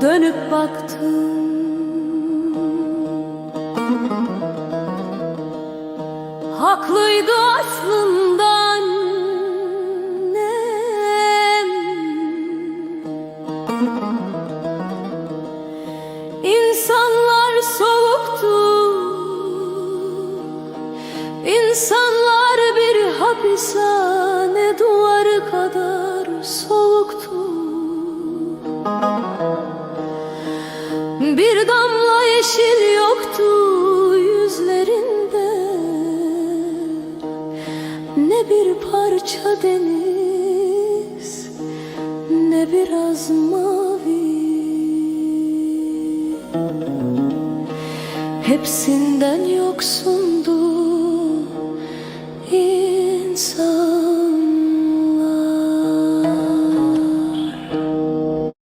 Dönüp baktım. Haklıydı aslında annem İnsanlar soğuktu İnsanlar bir hapishane duvarı kadar soğuktu Bir damla yeşil yoktu yüzlerinde. Ne bir parça deniz Ne biraz mavi. Hepsinden yoksundu insan